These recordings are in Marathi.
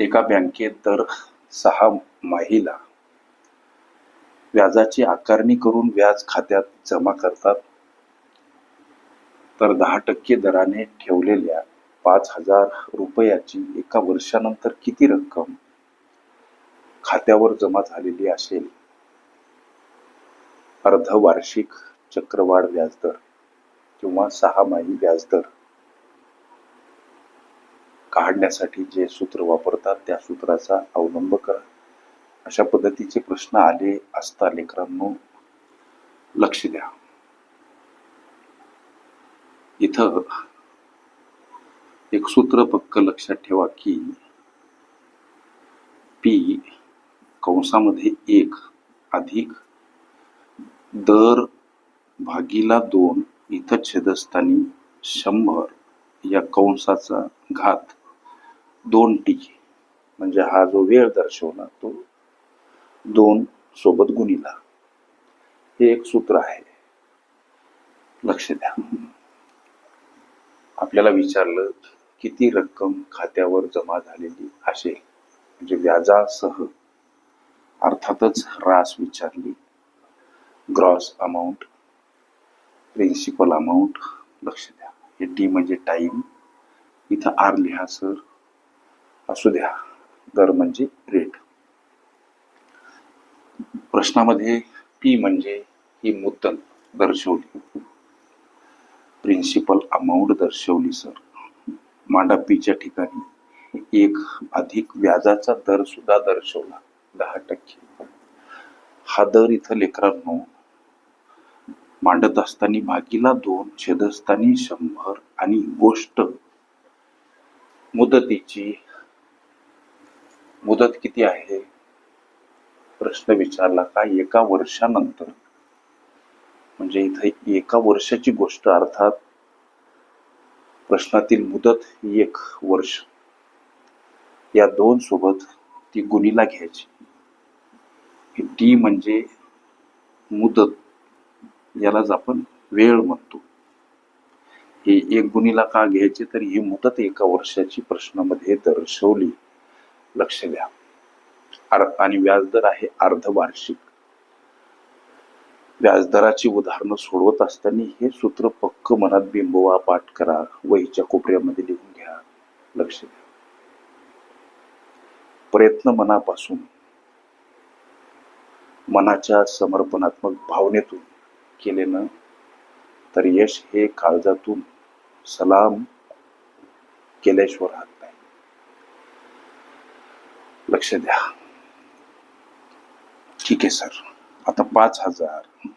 एका बँकेत दर सहा माहीला व्याजाची आकारणी करून व्याज खात्यात जमा करतात. तर दहा टक्के दराने ठेवलेल्या पाच हजार रुपयाची एका वर्षानंतर किती रक्कम खात्यावर जमा झालेली असेल? अर्धवार्षिक चक्रवाढ व्याजदर किंवा सहामाही व्याजदर. काढण्यासाठी जे सूत्र वापरतात त्या सूत्राचा अवलंब करा. अशा पद्धतीचे प्रश्न आले असता लेकरांनो लक्ष द्या. इथं एक सूत्र पक्क लक्षात ठेवा की पी कंसामध्ये एक अधिक दर भागीला दोन इथं छेदस्थानी शंभर या कंसाचा घात दोन टी म्हणजे हा जो वेळ दर्शवला तो दोन सोबत गुणिला. हे एक सूत्र आहे. लक्ष द्या. आपल्याला विचारलं किती रक्कम खात्यावर जमा झालेली असेल? म्हणजे व्याजासह अर्थातच रास विचारली. ग्रॉस अमाऊंट प्रिन्सिपल अमाऊंट लक्ष द्या. हे टी म्हणजे टाइम इथं आर लिहा सर. असू द्या. दर म्हणजे रेट. प्रश्नामध्ये पी म्हणजे ही मुद्दल दर्शवली. प्रिन्सिपल अमाऊंट दर्शवली सर मांडा पीच्या ठिकाणी एक अधिक व्याजाचा दर सुद्धा दर्शवला दहा टक्के. हा दर इथं लेकरांनो मांडत असताना भागीला दोन छेदस्थानी शंभर आणि गोष्ट मुदतीची मुदत किती आहे? प्रश्न विचारला का एका वर्षानंतर? म्हणजे इथे एका वर्षाची गोष्ट अर्थात प्रश्नातील मुदत एक वर्ष. या दोन सोबत ती गुणीला घ्यायची. टी म्हणजे मुदत यालाच आपण वेळ म्हणतो. हे एक गुणीला का घ्यायची? तर ही मुदत एका वर्षाची प्रश्नामध्ये दर्शवली. लक्ष द्या. आणि व्याजदर आहे अर्धवार्षिक. व्याजदराची उदाहरणं सोडवत असताना हे सूत्र पक्क मनात बिंबवा पाठ करा वहीच्या कोपऱ्यामध्ये लिहून घ्या. लक्ष द्या. प्रयत्न मनापासून. मनाच्या समर्पणात्मक भावनेतून केले ना तर यश हे काळजातून सलाम केल्याशिवाय राहत लक्ष द्या. ठीक आहे सर. आता पाच हजार.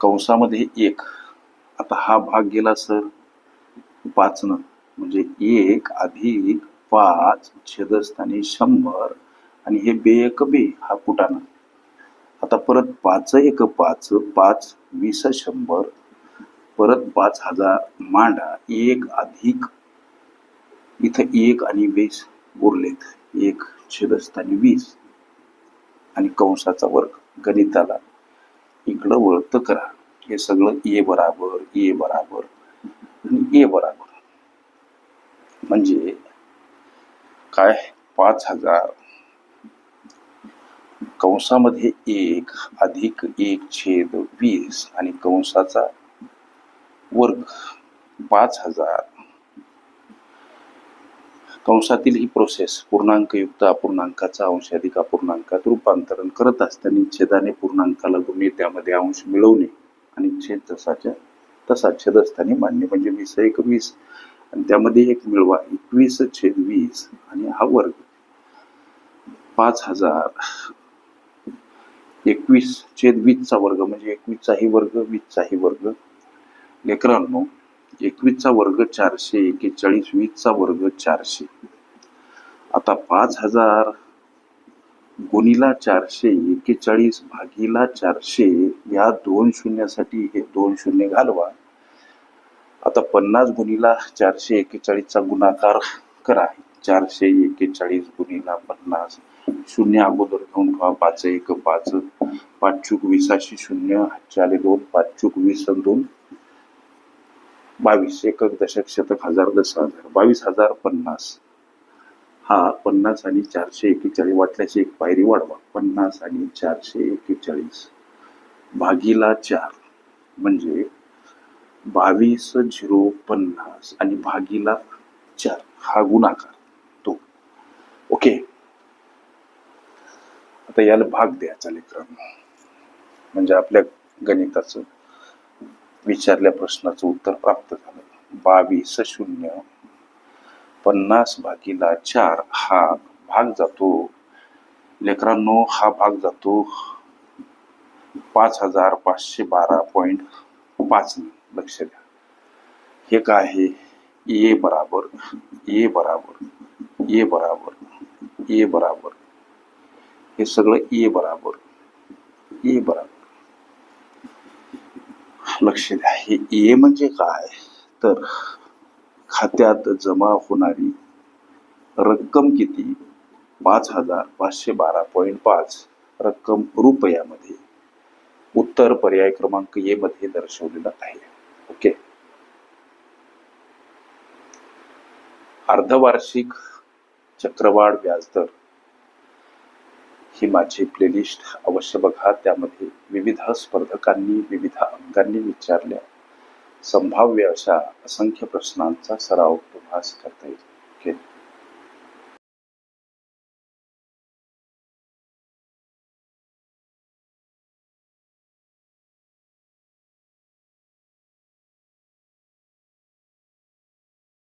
कंसामध्ये एक. आता हा भाग गेला सर. पाचनं म्हणजे एक अधिक पाच छेदस्थानी शंभर. आणि हे बे एक बे हा कुटाणा आता परत पाच एक पाच पाच वीस शंभर. परत पाच हजार मांडा. एक अधिक. इथं एक आणि वीस. उरलेत. एक छेदस्थानी वीस आणि कंसाचा वर्ग गणिताला. इकडं वळतं करा. हे सगळं ए बराबर ए बराबर आणि ए बराबर. म्हणजे काय? पाच हजार. कंसामध्ये एक अधिक एक छेद वीस आणि कंसाचा वर्ग पाच हजार. कंसातील ही प्रोसेस पूर्णांकयुक्त अपूर्णांकाचा अंश अधिक अपूर्णांकात रूपांतरण करत असताना छेदाने पूर्णांकाला गुणे त्यामध्ये अंश मिळवणे आणि छेद तसाच्या तसा छेदस्थानी मान्य म्हणजे वीस एक वीस. आणि त्यामध्ये एक मिळवा एकवीस छेद वीस आणि हा वर्ग. पाच हजार एकवीस छेद वीसचा वर्ग म्हणजे एकवीसचाही वर्ग वीसचाही वर्ग. लेकरांनो एकवीसचा वर्ग चारशे एकेचाळीस वीसचा वर्ग चारशे. आता पाच हजार गुणीला चारशे एकेचाळीस भागीला चारशे या दोन शून्यासाठी हे दोन शून्य घालवा. आता पन्नास गुणीला चारशे एकेचाळीसचा गुणाकार करा. चारशे एकेचाळीस गुणीला पन्नास शून्य अगोदर घेऊन ठेवा. पाच एक पाच पाच चूक वीसाशी शून्य चाले दोन पाच चूक वीस दोन बावीस. एकक दशक शतक हजार दस हजार बावीस हजार पन्नास. हा पन्नास आणि चारशे एक्केचाळीस वाटल्याची एक पायरी वाढवा. पन्नास आणि चारशे एक्केचाळीस. भागीला चार म्हणजे बावीस झिरो पन्नास आणि भागीला चार. हा गुणाकार. तो. ओके? आता याला भाग द्यायचा लेकरांनो म्हणजे आपल्या गणिताचं विचारल्या प्रश्नाचं उत्तर प्राप्त झालं. बावीस शून्य पन्नास भागीला चार हा भाग जातो. लेकरांनो हा भाग जातो पाच हजार पाचशे बारा पॉईंट पाच लक्ष द्या. हे काय आहे? ए बराबर ए बराबर ए बराबर ए बराबर. हे सगळं ए बराबर ए बराबर. लक्ष द्या. हे ए म्हणजे काय? तर खात्यात जमा होणारी रक्कम किती? पाच हजार पाचशे बारा पॉईंट पाच रक्कम रुपयामध्ये. उत्तर पर्याय क्रमांक ए मध्ये दर्शवलेला आहे. ओके. अर्धवार्षिक चक्रवाढ व्याजदर. ही माझी प्लेलिस्ट अवश्य बघा. त्यामध्ये विविध स्पर्धकांनी विविध अंकांनी विचारल्या. संभाव्य अशा असंख्य प्रश्नांचा सराव प्रभास करता येईल.